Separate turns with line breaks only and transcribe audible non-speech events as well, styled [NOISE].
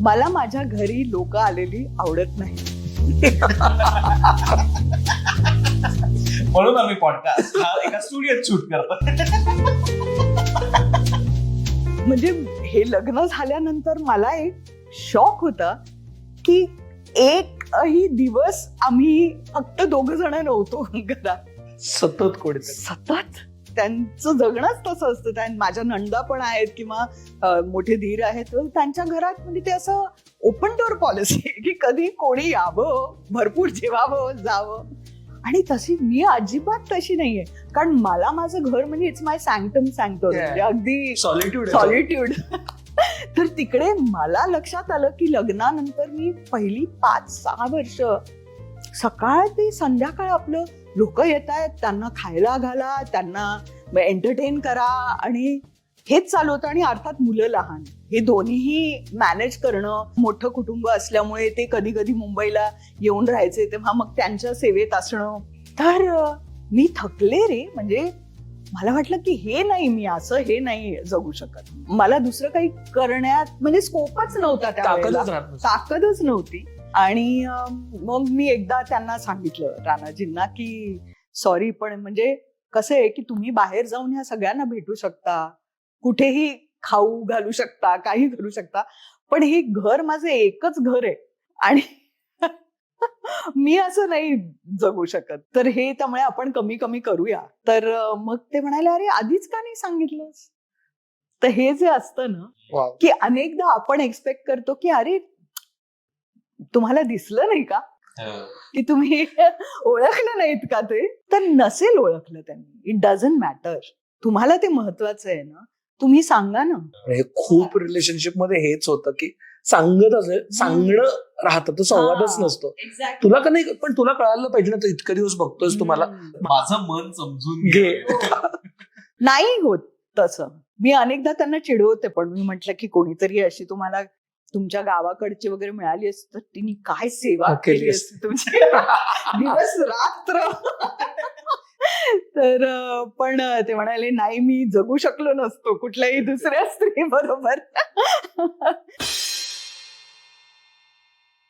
मला माझ्या घरी लोक आलेली आवडत नाही.
म्हणून आम्ही पॉडकास्ट हा एका स्टुडिओत शूट करतो
म्हणजे हे लग्न झाल्यानंतर मला एक शॉक होता की एकही दिवस आम्ही फक्त दोघ जण नव्हतो घरात.
सतत कोणीतरी.
सतत? त्यांचं जगणंच तसं असतं. त्या माझ्या नंदा पण आहेत किंवा मोठे धीर आहेत. त्यांच्या घरात म्हणजे ते असं ओपन डोअर पॉलिसी आहे की कधी कोणी यावं भरपूर जेवावं जावं. आणि तशी मी अजिबात तशी नाहीये. कारण मला माझं घर म्हणजे इट्स माय सँक्टम
Yeah.
म्हणजे अगदी
सॉलिट्यूड
सॉलिट्यूड [LAUGHS] तर तिकडे मला लक्षात आलं की लग्नानंतर मी पहिली पाच सहा वर्ष सकाळ ते संध्याकाळ आपलं लोक येत आहेत त्यांना खायला घाला त्यांना एंटरटेन करा आणि हेच चालू होतं आणि अर्थात मुलं लहान. हे दोन्हीही मॅनेज करणं मोठं कुटुंब असल्यामुळे ते कधी कधी मुंबईला येऊन राहायचे तेव्हा मग त्यांच्या सेवेत असणं. तर मी थकले रे. म्हणजे मला वाटलं की हे नाही मी असं हे नाही जगू शकत. मला दुसरं काही करण्यात म्हणजे स्कोपच नव्हता
ताकदच
नव्हती. आणि मग मी एकदा त्यांना सांगितलं राणाजींना की सॉरी पण म्हणजे कसं आहे की तुम्ही बाहेर जाऊन ह्या सगळ्यांना भेटू शकता. कुठेही खाऊ घालू शकता काही करू शकता. पण हे घर माझं एकच घर आहे. आणि मी असं नाही जगू शकत. तर हे त्यामुळे आपण कमी कमी करूया. तर मग ते म्हणाले अरे आधीच का नाही सांगितलंस? तर हे जे असतं ना. की अनेकदा आपण एक्सपेक्ट करतो की अरे तुम्हाला दिसलं नाही का? की तुम्ही [LAUGHS] ओळखलं नाहीत का ते? तर नसेल ओळखलं त्यांनी. इट डझंट मॅटर तुम्हाला ते महत्वाचं आहे ना. तुम्ही सांगा ना.
हे खूप रिलेशनशिपमध्ये हेच होतं की सांगत असेल सांगणं राहतं. तो संवादच
हा.
नसतो. तुला का नाही पण तुला कळायला पाहिजे ना तू इतके दिवस बघतोयस तुम्हाला.
माझं मन समजून
घे.
नाही होत तसं. मी अनेकदा त्यांना चिडवते पण मी म्हटलं की कोणीतरी अशी तुम्हाला तुमच्या गावाकडची वगैरे मिळाली असती तर तिने काय सेवा
केली
असती तुमची? [LAUGHS] दिवस रात्र. तर पण ते म्हणाले नाही मी जगू शकलो नसतो. कुठल्याही दुसऱ्या स्त्री बरोबर.